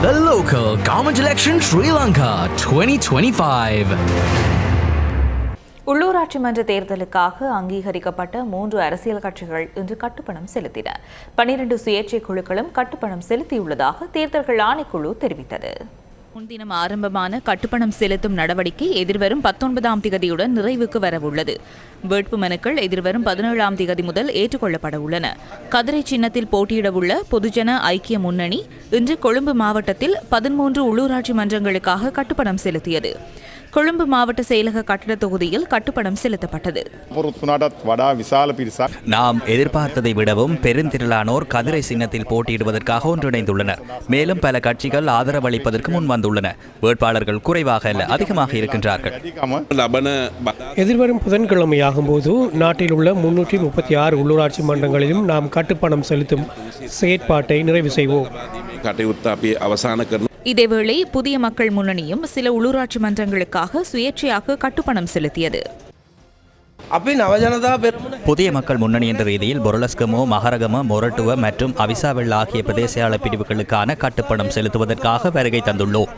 The local government election Sri Lanka 2025. உள்ளூராட்சி மன்ற தேர்தலுக்காக அங்கீகரிக்கப்பட்ட மூன்று அரசியல் கட்சிகள் இன்று கட்டுப்பணம் செலுத்தின பனிரண்டு சுயேட்சை குழுக்களும் கட்டுப்பணம் செலுத்தியுள்ளதாக தேர்தல்கள் ஆணைக்குழு தெரிவித்தது முன்தினம் ஆரம்பமான கட்டுப்பணம் செலுத்தும் நடவடிக்கை எதிர்வரும் பத்தொன்பதாம் திகதியுடன் நிறைவுக்கு வரவுள்ளது. வேட்பு மனுக்கள் எதிர்வரும் பதினேழாம் திகதி முதல் ஏற்றுக்கொள்ளப்பட உள்ளன. கதிரை சின்னத்தில் போட்டியிடவுள்ள பொதுஜன ஐக்கிய முன்னணி இன்று கொழும்பு மாவட்டத்தில் பதிமூன்று உள்ளூராட்சி மன்றங்களுக்காக கட்டுப்பணம் செலுத்தியது. கொழும்பு மாவட்ட செயலக கட்டட தொகுதியில் கட்டுப்படம் செலுத்தப்பட்டது. நாம் எதிர்பார்த்ததை விடவும் பெருந்திரளானோர் கதிரை சின்னத்தில் போட்டியிடுவதற்காக ஒன்றிணைந்துள்ளனர். மேலும் பல கட்சிகள் ஆதரவு அளிப்பதற்கு முன் வந்துள்ளன வேட்பாளர்கள் குறைவாக அல்ல அதிகமாக இருக்கின்றார்கள். எதிர்வரும் புதன்கிழமையாகும் போது நாட்டில் உள்ள முன்னூற்றி முப்பத்தி ஆறு உள்ளூராட்சி மன்றங்களிலும் நாம் கட்டுப்பணம் செலுத்தும் செயற்பாட்டை நிறைவு செய்வோம். அவசான இதேவேளை புதிய மக்கள் முன்னணியும் சில உள்ளூராட்சி மன்றங்களுக்காக சுயேட்சையாக கட்டுப்பணம் செலுத்தியது. புதிய மக்கள் முன்னணி என்ற ரீதியில் பொருளஸ்கமோ மகரகம மொரட்டுவ மற்றும் அவிசாவெள்ள ஆகிய பிரதேச அள பிரிவுகளுக்கான கட்டுப்பணம் செலுத்துவதற்காக வருகை தந்துள்ளோம்.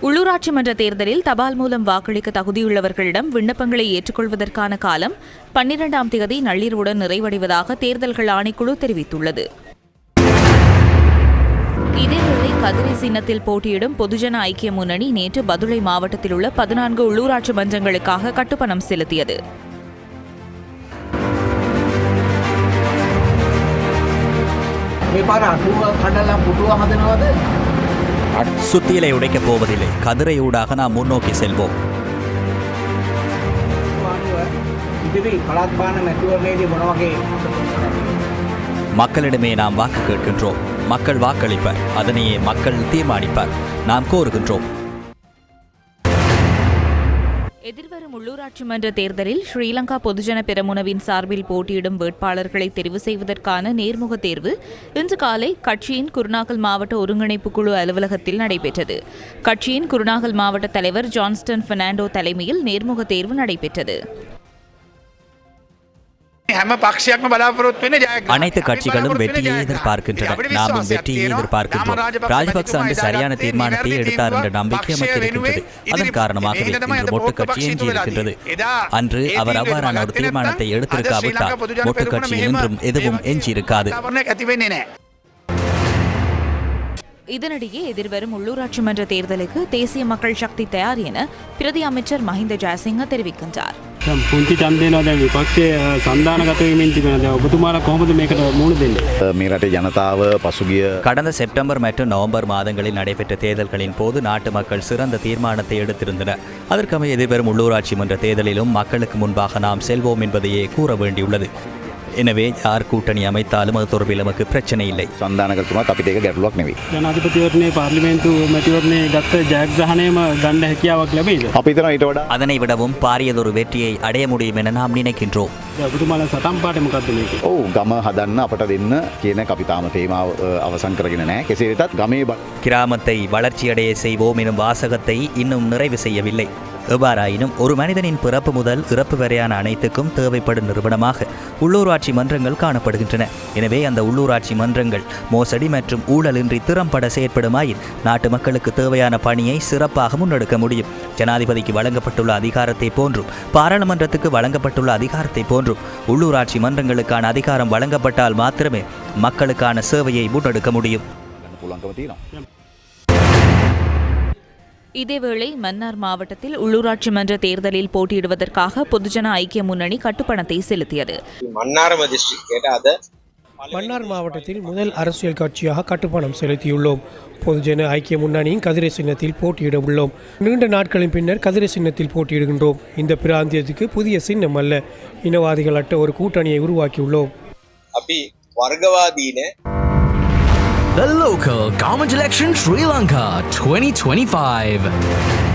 உள்ளூராட்சி மன்ற தேர்தலில் தபால் மூலம் வாக்களிக்க தகுதியுள்ளவர்களிடம் விண்ணப்பங்களை ஏற்றுக்கொள்வதற்கான காலம் பன்னிரெண்டாம் தேதி நள்ளிரவுடன் நிறைவடைவதாக தேர்தல்கள் ஆணைக்குழு தெரிவித்துள்ளது. இதேவேளை கதிரை சின்னத்தில் போட்டியிடும் பொதுஜன ஐக்கிய முன்னணி நேற்று பதுளை மாவட்டத்தில் உள்ள பதினான்கு உள்ளூராட்சி மன்றங்களுக்காக கட்டுப்பணம் செலுத்தியது. சுத்தியலை உடைக்கப் போவதில்லை கதிரையூடாக நாம் முன்னோக்கி செல்வோம் மக்களிடமே நாம் வாக்கு கேட்கின்றோம் மக்கள் வாக்களிப்பர். அதனையே மக்கள் தீர்மானிப்பர். நாம் கோருகின்றோம். எதிர்வரும் உள்ளூராட்சி மன்ற தேர்தலில் ஸ்ரீலங்கா பொதுஜன பெரமுனவின் சார்பில் போட்டியிடும் வேட்பாளர்களை தெரிவு செய்வதற்கான நேர்முக தேர்வு இன்று காலை கட்சியின் குருநாகல் மாவட்ட ஒருங்கிணைப்பு குழு அலுவலகத்தில் நடைபெற்றது. கட்சியின் குருநாகல் மாவட்ட தலைவர் ஜான்ஸ்டன் பெர்னாண்டோ தலைமையில் நேர்முக தேர்வு நடைபெற்றது. அனைத்து கட்சிகளும் வெற்றியை எதிர்பார்க்கின்றன நாமும் வெற்றியை எதிர்பார்க்கின்றோம் ராஜபக்ச அன்று சரியான தீர்மானத்தை எடுத்தார் என்ற நம்பிக்கை நமக்கு இருக்கின்றது அதன் காரணமாக இன்று கட்சி எஞ்சி அன்று அவர் அவ்வாறான ஒரு தீர்மானத்தை எடுத்திருக்காவிட்டால் மொட்டு கட்சி என்றும் எதுவும் எஞ்சி இருக்காது இதனிடையே எதிர்வரும் உள்ளூராட்சி மன்ற தேர்தலுக்கு தேசிய மக்கள் சக்தி தயார் என பிரதி அமைச்சர் மஹிந்த ஜெயசிங்க தெரிவிக்கின்றார். පුංචි චන්දයනවා දැන් විපක්ෂය සන්ධානගත වෙමින් තිබෙන දැන් ඔබතුමාලා කොහොමද මේකට මුහුණ දෙන්නේ මේ රටේ ජනතාව පසුගිය கடந்த செப்டம்பர் மற்றும் நவம்பர் மாதங்களில் நடைபெற்ற தேர்தல்களின் போது நாட்டு மக்கள் சிறந்த தீர்மானத்தை எடுத்திருந்தனர் அதற்கமைய எதிர்வரும் உள்ளூராட்சி மன்ற தேர்தலிலும் மக்களுக்கு முன்பாக நாம் செல்வோம் என்பதையே கூற வேண்டியுள்ளது எனவே யார் கூட்டணி அமைத்தாலும் அது தொடர்பில் நமக்கு பிரச்சனை இல்லை සන්ධානකතුමත් අපිට ඒක ගැටලුවක් නෙවෙයි. ජනාධිපතිවරණයේ පාර්ලිමේන්තු මැතිවරණය ගත්ත ජයග්‍රහණයම ගණ්ඩ හැකියාවක් ලැබෙයිද අපි හිතනවා ඊට වඩා அதனை விடவும் பாரியதொரு வெற்றியை அடைய முடியும் என நாம் நினைக்கின்றோம் දැන් ඔබතුමාලා සටන් පාට මොකක්ද මේක ඔව් ගම හදන්න අපට දෙන්න කියන කපිතාම තේමාව අ, අවසන් කරගෙන නෑ කෙසේ වෙතත් ගමේ බ- கிராமத்தை வளர்ச்சியடைய செய்வோம் எனும் வாசகத்தை இன்னும் நிறைவு செய்யவில்லை எவ்வாறாயினும் ஒரு மனிதனின் பிறப்பு முதல் இறப்பு வரையான அனைத்துக்கும் தேவைப்படும் நிறுவனமாக உள்ளூராட்சி மன்றங்கள் காணப்படுகின்றன. எனவே அந்த உள்ளூராட்சி மன்றங்கள் மோசடி மற்றும் ஊழலின்றி திறம்பட செயற்படுமாயின் நாட்டு மக்களுக்கு தேவையான பணியை சிறப்பாக முன்னெடுக்க முடியும். ஜனாதிபதிக்கு வழங்கப்பட்டுள்ள அதிகாரத்தை போன்றும் பாராளுமன்றத்துக்கு வழங்கப்பட்டுள்ள அதிகாரத்தை போன்றும் உள்ளூராட்சி மன்றங்களுக்கான அதிகாரம் வழங்கப்பட்டால் மாத்திரமே மக்களுக்கான சேவையை முன்னெடுக்க முடியும். இதேவேளை மன்னார் மாவட்டத்தில் உள்ளூராட்சி மன்ற தேர்தலில் போட்டியிடுவதற்காக பொதுஜன ஐக்கிய முன்னணி கட்டுப்பணத்தை செலுத்தியது. மன்னார் மாவட்டத்தில் முதல் அரசியல் கட்சியாக கட்டுப்பணம் செலுத்தியுள்ளோம். பொதுஜன ஐக்கிய முன்னணியின் கதிரை சின்னத்தில் போட்டியிட உள்ளோம். நீண்ட நாட்களின் பின்னர் கதிரை சின்னத்தில் போட்டியிடுகின்றோம். இந்த பிராந்தியத்துக்கு புதிய சின்னம் அல்ல. இனவாதிகள் அட்ட ஒரு கூட்டணியை உருவாக்கியுள்ளோம். அப்படி The local government election Sri Lanka 2025.